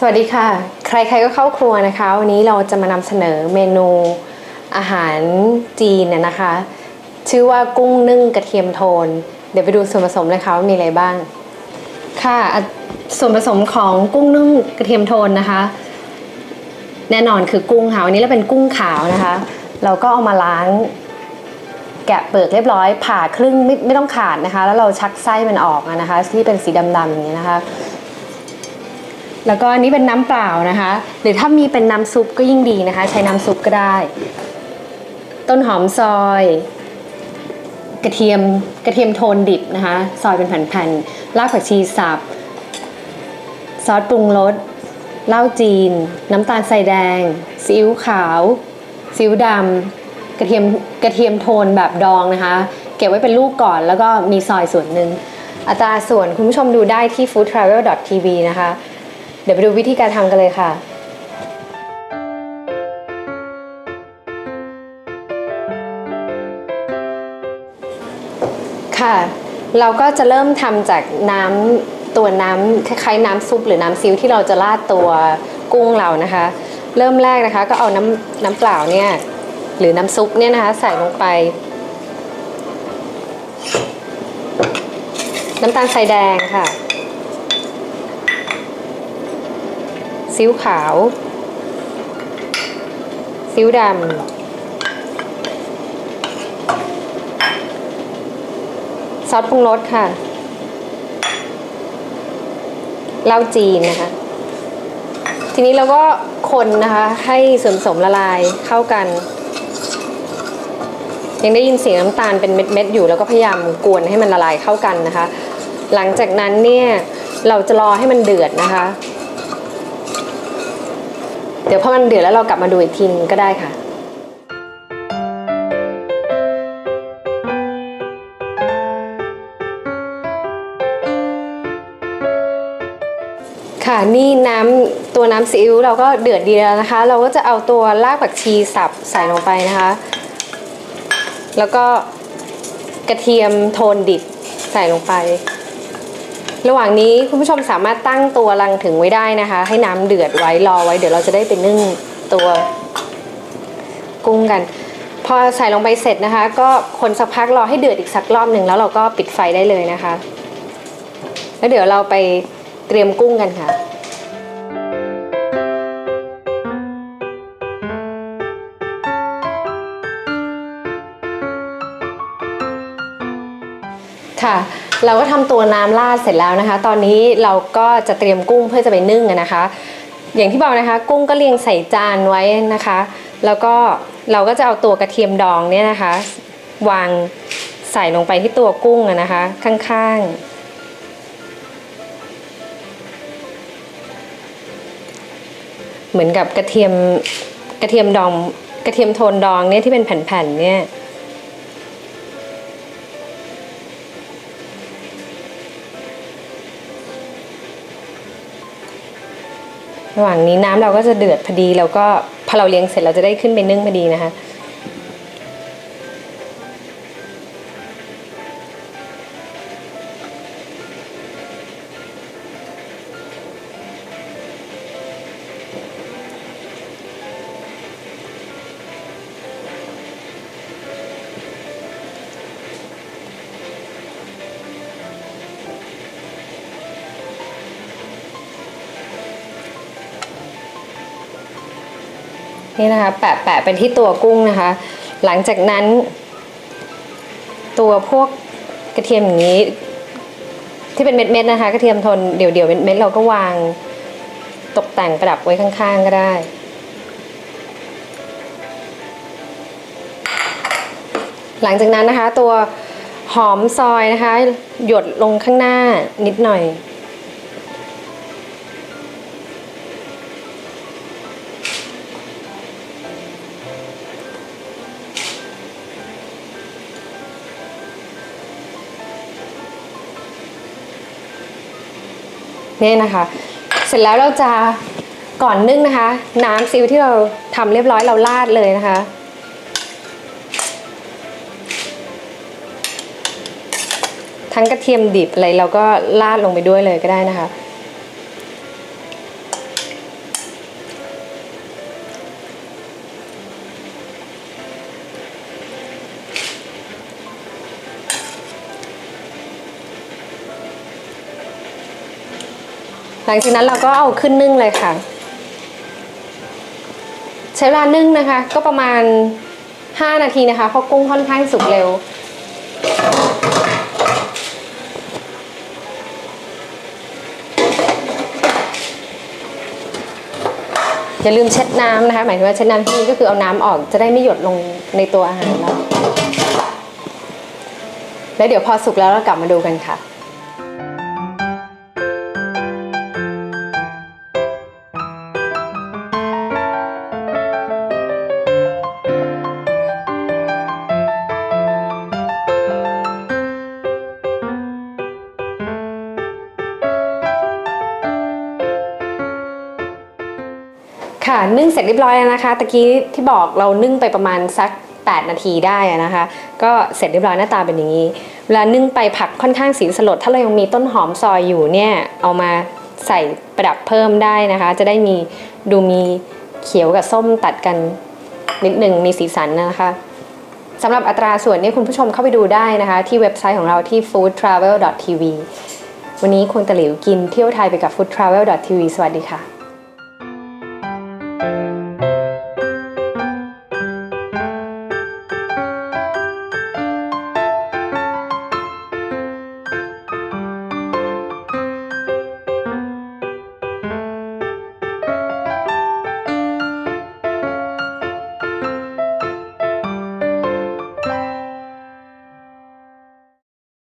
สวัสดีค่ะ ใครๆก็เข้าครัวนะคะ วันนี้เราจะมานำเสนอเมนูอาหารจีนน่ะนะคะ ชื่อว่ากุ้งนึ่งกระเทียมโทน เดี๋ยวไปดูส่วนผสมเลยค่ะว่ามีอะไรบ้าง ค่ะส่วนผสมของกุ้งนึ่งกระเทียมโทนนะคะ แน่นอนคือกุ้งค่ะวันนี้เราเป็นกุ้งขาวนะคะ เราก็เอามาล้าง แกะเปลือกเรียบร้อย ผ่าครึ่งไม่ไม่ต้องขาดนะคะ แล้วเราชักไส้มันออกนะคะ ที่เป็นสีดำๆอย่างนี้นะคะ แล้วก็อันนี้เป็นน้ำเปล่านะคะ หรือถ้ามีเป็นน้ำซุปก็ยิ่งดีนะคะ ใช้น้ำซุปก็ได้ ต้นหอมซอย กระเทียมกระเทียมโทนดิบนะคะ ซอยเป็นแผ่นๆรากผักชีสับซอสปรุงรสเหล้าจีน น้ำตาลใส่แดงซีอิ๊วขาวซีอิ๊วดำกระเทียมกระเทียมโทนแบบดองนะคะ เก็บไว้เป็นลูกก่อนแล้วก็มีซอยส่วนหนึ่งอัตราส่วนคุณผู้ชมดูได้ที่ foodtravel.tv นะคะ เดี๋ยวไปดูวิธีการทำกันเลยค่ะค่ะ เราก็จะเริ่มทำจากน้ำตัวน้ำคล้ายๆน้ำซุปหรือน้ำซิวที่เราจะราดตัวกุ้งเรานะคะ เริ่มแรกนะคะก็เอาน้ำน้ำเปล่าเนี่ยหรือน้ำซุปเนี่ยนะคะใส่ลงไป น้ำตาลทรายแดงค่ะ ซิ่วขาว ซิ่วดำ ซอสปรุงรสค่ะ เหล้าจีนนะคะ ทีนี้เราก็คนนะคะให้ส่วนผสมละลายเข้ากัน ยังได้ยินเสียงน้ำตาลเป็นเม็ดๆอยู่แล้วก็พยายามกวนให้มันละลายเข้ากันนะคะ หลังจากนั้นเนี่ยเราจะรอให้มันเดือดนะคะ เดี๋ยวพอมันเดือดแล้วเรากลับมาดูอีกทีนึงก็ได้ค่ะ ค่ะนี่น้ำตัวน้ำซีอิ๊วเราก็เดือดดีแล้วนะคะ เราก็จะเอาตัวรากผักชีสับใส่ลงไปนะคะ แล้วก็กระเทียมโทนดิบใส่ลงไป ระหว่างนี้คุณผู้ชมสามารถตั้งตัวรังถึงไว้ได้นะคะ ให้น้ำเดือดไว้รอไว้เดี๋ยวเราจะได้ไปนึ่งตัวกุ้งกัน พอใส่ลงไปเสร็จนะคะ ก็คนสักพักรอให้เดือดอีกสักรอบหนึ่งแล้วเราก็ปิดไฟได้เลยนะคะ แล้วเดี๋ยวเราไปเตรียมกุ้งกันค่ะค่ะ เราก็ทำตัวน้ำราดเสร็จแล้วนะคะ ตอนนี้เราก็จะเตรียมกุ้งเพื่อจะไปนึ่งนะคะ อย่างที่บอกนะคะ กุ้งก็เรียงใส่จานไว้นะคะ แล้วก็เราก็จะเอาตัวกระเทียมดองเนี่ยนะคะ วางใส่ลงไปที่ตัวกุ้งนะคะ ข้างๆเหมือนกับกระเทียมกระเทียมดองกระเทียมโทนดองเนี่ยที่เป็นแผ่นๆเนี่ย ระหว่างนี้น้ำเราก็จะเดือดพอดีแล้วก็พอเราเลี้ยงเสร็จเราจะได้ขึ้นไปนึ่งพอดีนะคะ นี่นะคะ แปะแปะเป็นที่ตัวกุ้งนะคะ หลังจากนั้น ตัวพวกกระเทียมอย่างนี้ ที่เป็นเม็ดๆนะคะ กระเทียมทนเดี่ยวๆเม็ดๆเราก็วางตกแต่งประดับไว้ข้างๆก็ได้หลังจากนั้นนะคะตัวหอมซอยนะคะ หยดลงข้างหน้านิดหน่อย เนี่ยนะคะ เสร็จแล้วเราจะก่อนนึ่งนะคะ น้ำซีอิ๊วที่เราทำเรียบร้อยเราราดเลยนะคะทั้งกระเทียมดิบอะไรเราก็ราดลงไปด้วยเลยก็ได้นะคะ หลังจากนั้นเราก็เอาขึ้นนึ่งเลยค่ะ ใช้เวลานึ่งนะคะ ก็ประมาณ 5 นาทีนะคะ เพราะกุ้งค่อนข้างสุกเร็ว อย่าลืมเช็ดน้ำนะคะ หมายถึงว่าเช็ดน้ำที่นี่ก็คือเอาน้ำออกจะได้ไม่หยดลงในตัวอาหารเราแล้วเดี๋ยวพอสุกแล้วเรากลับมาดูกันค่ะ ค่ะนึ่งเสร็จเรียบร้อยแล้วนะคะ ตะกี้ที่บอกเรานึ่งไปประมาณสัก 8 นาทีได้นะคะ ก็เสร็จเรียบร้อยหน้าตาเป็นอย่างนี้ เวลานึ่งไปผักค่อนข้างสีสลด ถ้าเรายังมีต้นหอมซอยอยู่เนี่ย เอามาใส่ประดับเพิ่มได้นะคะ จะได้มีดูมีเขียวกับส้มตัดกันนิดหนึ่งมีสีสันนะคะสำหรับอัตราส่วนนี้คุณผู้ชมเข้าไปดูได้นะคะ ที่เว็บไซต์ของเราที่ foodtravel.tv วันนี้คุณตะหลิวกินเที่ยวไทยไปกับ foodtravel.tv สวัสดีค่ะ